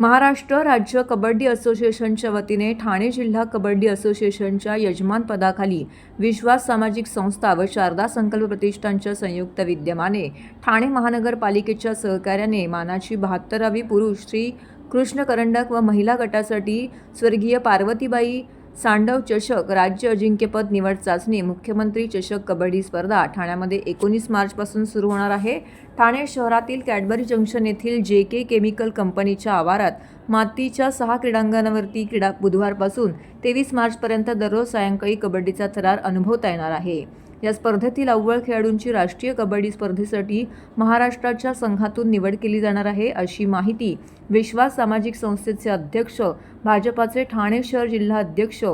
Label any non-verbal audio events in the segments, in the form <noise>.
महाराष्ट्र राज्य कबड्डी असोसिएशनच्या वतीने ठाणे जिल्हा कबड्डी असोसिएशनच्या यजमानपदाखाली विश्वास सामाजिक संस्था व शारदा संकल्प प्रतिष्ठानच्या संयुक्त विद्यमाने ठाणे महानगरपालिकेच्या सहकार्याने मानाची बहात्तरावी पुरुष श्री कृष्ण करंडक व महिला गटासाठी स्वर्गीय पार्वतीबाई सांडव चषक राज्य अजिंक्यपद निवड चाचणी. मुख्यमंत्री चषक कबड्डी स्पर्धा ठाण्यामध्ये एकोणीस मार्चपासून सुरू होणार आहे. ठाणे शहरातील कॅडबरी जंक्शन येथील जे के केमिकल कंपनीच्या आवारात मातीच्या सहा क्रीडांगणावरती क्रीडा बुधवारपासून तेवीस मार्चपर्यंत दररोज सायंकाळी कबड्डीचा थरार अनुभवता येणार आहे. या स्पर्धेतील अव्वल खेळाडूंची राष्ट्रीय कबड्डी स्पर्धेसाठी महाराष्ट्राच्या संघातून निवड केली जाणार आहे अशी माहिती विश्वास सामाजिक संस्थेचे अध्यक्ष भाजपाचे ठाणे शहर जिल्हा अध्यक्ष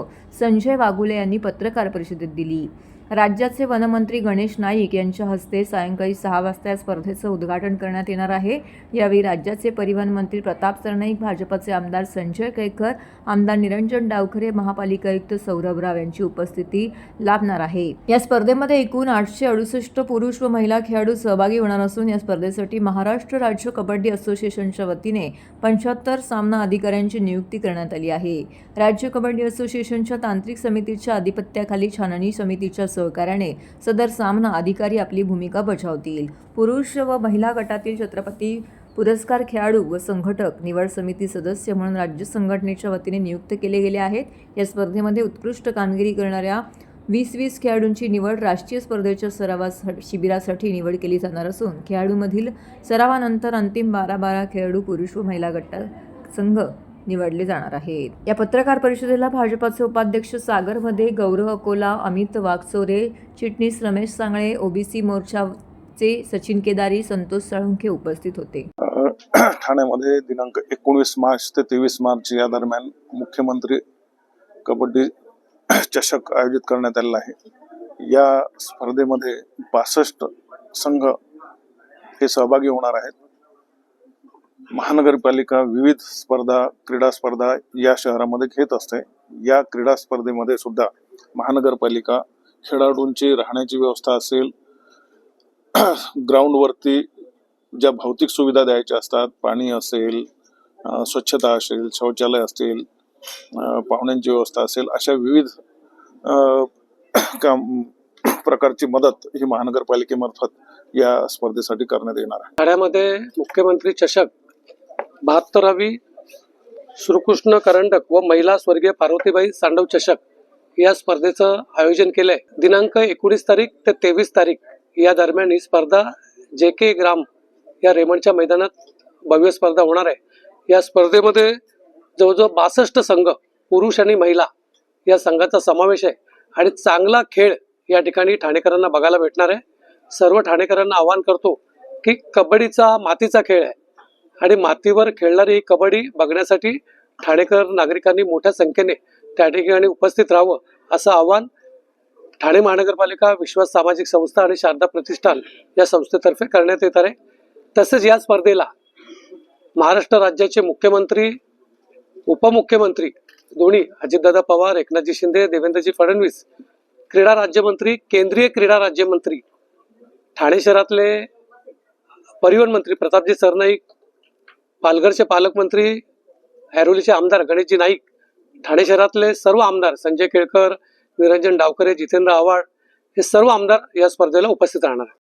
संजय वागुले यांनी पत्रकार परिषदेत दिली. राज्याचे वनमंत्री गणेश नाईक यांच्या हस्ते सायंकाळी सहा वाजता या स्पर्धेचं उद्घाटन करण्यात येणार आहे. यावेळी राज्याचे परिवहन मंत्री प्रताप सरनाईक भाजपचे आमदार संजय कैकर आमदार निरंजन डावखरे महापालिका आयुक्त सौरभ राव यांची उपस्थिती लाभणार आहे. या स्पर्धेमध्ये एकूण आठशे अडुसष्ट पुरुष व महिला खेळाडू सहभागी होणार असून या स्पर्धेसाठी महाराष्ट्र राज्य कबड्डी असोसिएशनच्या वतीने पंच्याहत्तर सामना अधिकाऱ्यांची नियुक्ती करण्यात आली आहे. राज्य कबड्डी असोसिएशनच्या तांत्रिक समितीच्या आधिपत्याखाली छाननी समितीच्या सहकार्याने सदर सामना अधिकारी आपली भूमिका बजावतील. पुरुष व महिला गटातील छत्रपती पुरस्कार खेळाडू व संघटक निवड समिती सदस्य म्हणून राज्य संघटनेच्या वतीने नियुक्त केले गेले आहेत. या स्पर्धेमध्ये उत्कृष्ट कामगिरी करणाऱ्या वीस वीस खेळाडूंची निवड राष्ट्रीय स्पर्धेच्या सरावा शिबिरासाठी निवड केली जाणार असून खेळाडूमधील सरावानंतर अंतिम बारा बारा खेळाडू पुरुष व महिला गट संघ निवडले जाणार आहेत. या पत्रकार परिषदेला भाजपाचे उपाध्यक्ष सागरमध्ये गौरव अकोला अमित वागचोरे चिटणीस रमेश सांगळे ओबीसी मोर्चाचे सचिन केदारी संतोष साळुंखे उपस्थित होते. <clears throat> ठाण्यामध्ये दिनांक एकोणीस मार्च ते तेवीस मार्च या दरम्यान मुख्यमंत्री कबड्डी <clears throat> चषक आयोजित करण्यात आलेला आहे. या स्पर्धेमध्ये बासष्ट संघ हे सहभागी होणार आहेत. महानगरपालिका विविध स्पर्धा क्रीडा स्पर्धा या शहरामध्ये घेत असते. या क्रीडा स्पर्धेमध्ये सुद्धा महानगरपालिका खेळाडूंची राहण्याची व्यवस्था असेल <clears throat> ग्राउंडवरती ज्या भौतिक सुविधा द्यायच्या असतात पाणी असेल स्वच्छता असेल शौचालय असतील पाहुण्यांची व्यवस्था असेल अशा विविध <clears throat> काम प्रकारची मदत ही महानगरपालिकेमार्फत या स्पर्धेसाठी करण्यात येणार आहे. ठाण्यामध्ये मुख्यमंत्री चषक बहात्तरावी श्रीकृष्ण करंडक व महिला स्वर्गीय पार्वतीबाई सांडव चषक या स्पर्धेचं आयोजन केलंय. दिनांक एकोणीस तारीख ते तेवीस तारीख या दरम्यान ही स्पर्धा जे के ग्राम या रेमंडच्या मैदानात भव्य स्पर्धा होणार आहे. या स्पर्धेमध्ये जवळजवळ बासष्ट संघ पुरुष आणि महिला या संघाचा समावेश आहे आणि चांगला खेळ या ठिकाणी ठाणेकरांना बघायला भेटणार आहे. सर्व ठाणेकरांना आवाहन करतो की कबड्डीचा मातीचा खेळ आहे. आणि मातीवर खेळणारी ही कबड्डी बघण्यासाठी ठाणेकर नागरिकांनी मोठ्या संख्येने त्या ठिकाणी उपस्थित राहावं असं आवाहन ठाणे महानगरपालिका विश्वास सामाजिक संस्था आणि शारदा प्रतिष्ठान या संस्थेतर्फे करण्यात येत आहे. तसेच या स्पर्धेला महाराष्ट्र राज्याचे मुख्यमंत्री उपमुख्यमंत्री दोन्ही अजितदादा पवार एकनाथजी शिंदे देवेंद्रजी फडणवीस क्रीडा राज्यमंत्री केंद्रीय क्रीडा राज्यमंत्री ठाणे शहरातले परिवहन मंत्री प्रतापजी सरनाईक पालघरचे पालकमंत्री ऐरोलीचे आमदार गणेशजी नाईक ठाणे शहरातले सर्व आमदार संजय केळकर निरंजन डावकरे जितेंद्र आव्हाड हे सर्व आमदार या स्पर्धेला उपस्थित राहणार आहेत.